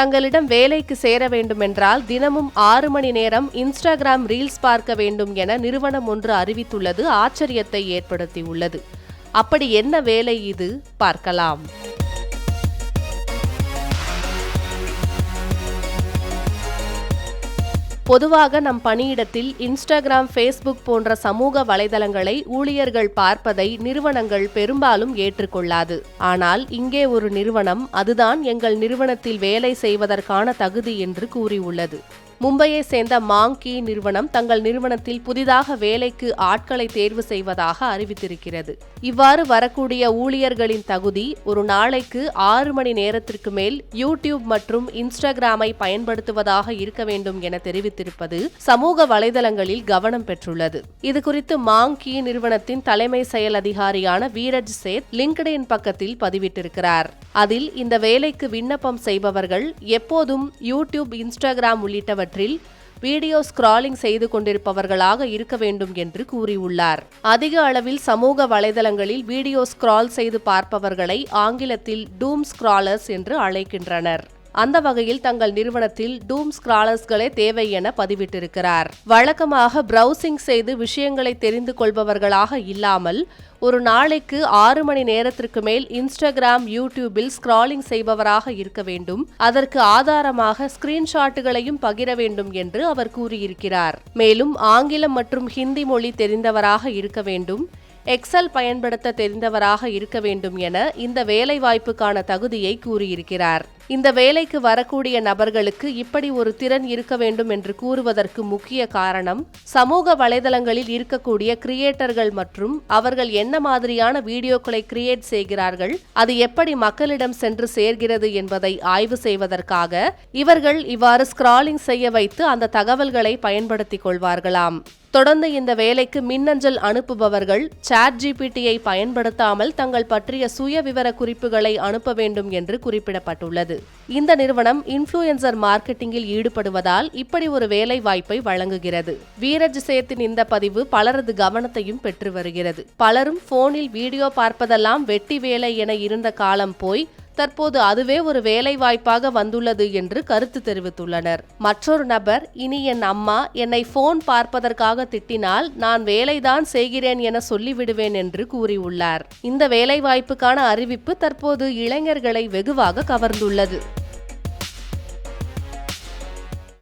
தங்களிடம் வேலைக்கு சேர வேண்டுமென்றால் தினமும் ஆறு மணி நேரம் இன்ஸ்டாகிராம் ரீல்ஸ் பார்க்க வேண்டும் என நிறுவனம் ஒன்று அறிவித்துள்ளது. ஆச்சரியத்தை ஏற்படுத்தியுள்ளது. அப்படி என்ன வேலை இது? பார்க்கலாம். பொதுவாக நம் பணியிடத்தில் இன்ஸ்டாகிராம் ஃபேஸ்புக் போன்ற சமூக வலைதளங்களை ஊழியர்கள் பார்ப்பதை நிறுவனங்கள் பெரும்பாலும் ஏற்றுக்கொள்ளாது. ஆனால் இங்கே ஒரு நிறுவனம் அதுதான் எங்கள் நிறுவனத்தில் வேலை செய்வதற்கான தகுதி என்று கூறியுள்ளது. மும்பையை சேர்ந்த மாங்கி நிறுவனம் தங்கள் நிறுவனத்தில் புதிதாக வேலைக்கு ஆட்களை தேர்வு செய்வதாக அறிவித்திருக்கிறது. இவ்வாறு வரக்கூடிய ஊழியர்களின் தகுதி ஒரு நாளைக்கு ஆறு மணி நேரத்திற்கு மேல் யூடியூப் மற்றும் இன்ஸ்டாகிராமை பயன்படுத்துவதாக இருக்க வேண்டும் என வைத்திருப்பது சமூக வலைதளங்களில் கவனம் பெற்றுள்ளது. இதுகுறித்து மாங்கி நிறுவனத்தின் தலைமை செயல் அதிகாரியான வீரஜ் சேத் லிங்க்டின் பக்கத்தில் பதிவிட்டிருக்கிறார். அதில் இந்த வேலைக்கு விண்ணப்பம் செய்பவர்கள் எப்போதும் யூடியூப் இன்ஸ்டாகிராம் உள்ளிட்டவற்றில் வீடியோ ஸ்க்ராலிங் செய்து கொண்டிருப்பவர்களாக இருக்க வேண்டும் என்று கூறியுள்ளார். அதிக அளவில் சமூக வலைதளங்களில் வீடியோ ஸ்க்ரால் செய்து பார்ப்பவர்களை ஆங்கிலத்தில் டூம் ஸ்க்ராலர்ஸ் என்று அழைக்கின்றனர். அந்த வகையில் தங்கள் நிறுவனத்தில் டூம் ஸ்கிராலர்ஸ்களே தேவை என பதிவிட்டிருக்கிறார். வழக்கமாக பிரவுசிங் செய்து விஷயங்களை தெரிந்து கொள்பவர்களாக இல்லாமல் ஒரு நாளைக்கு ஆறு மணி நேரத்திற்கு மேல் இன்ஸ்டாகிராம் யூடியூபில் ஸ்க்ராலிங் செய்பவராக இருக்க வேண்டும். அதற்கு ஆதாரமாக ஸ்கிரீன்ஷாட்டுகளையும் பகிர வேண்டும் என்று அவர் கூறியிருக்கிறார். மேலும் ஆங்கிலம் மற்றும் ஹிந்தி மொழி தெரிந்தவராக இருக்க வேண்டும். எக்ஸல் பயன்படுத்த தெரிந்தவராக இருக்க வேண்டும் என இந்த வேலைவாய்ப்புக்கான தகுதியை கூறியிருக்கிறார். இந்த வேலைக்கு வரக்கூடிய நபர்களுக்கு இப்படி ஒரு திறன் இருக்க வேண்டும் என்று கூறுவதற்கு முக்கிய காரணம் சமூக வலைதளங்களில் இருக்கக்கூடிய கிரியேட்டர்கள் மற்றும் அவர்கள் என்ன மாதிரியான வீடியோக்களை கிரியேட் செய்கிறார்கள் அது எப்படி மக்களிடம் சென்று சேர்கிறது என்பதை ஆய்வு செய்வதற்காக இவர்கள் இவ்வாறு ஸ்கிராலிங் செய்ய வைத்து அந்த தகவல்களை பயன்படுத்திக் கொள்வார்களாம். தொடர்ந்து இந்த வேலைக்கு மின்னஞ்சல் அனுப்புபவர்கள் சாட் ஜிபிடியை பயன்படுத்தாமல் தங்கள் பற்றிய சுய விவர குறிப்புகளை அனுப்ப வேண்டும் என்று குறிப்பிடப்பட்டுள்ளது. இந்த நிறுவனம் இன்ஃப்ளூயன்சர் மார்க்கெட்டிங்கில் ஈடுபடுவதால் இப்படி ஒரு வேலை வாய்ப்பை வழங்குகிறது. வீரஜ் சேத்தின் இந்த பதிவு பலரது கவனத்தையும் பெற்று வருகிறது. பலரும் போனில் வீடியோ பார்ப்பதெல்லாம் வெட்டி வேலை என இருந்த காலம் போய் தற்போது அதுவே ஒரு வேலை வாய்ப்பாக வந்துள்ளது என்று கருத்து தெரிவித்துள்ளனர். மற்றொரு நபர் இனி என் அம்மா என்னை போன் பார்ப்பதற்காக திட்டினால் நான் வேலைதான் செய்கிறேன் என சொல்லிவிடுவேன் என்று கூறியுள்ளார். இந்த வேலைவாய்ப்புக்கான அறிவிப்பு தற்போது இளைஞர்களை வெகுவாக கவர்ந்துள்ளது.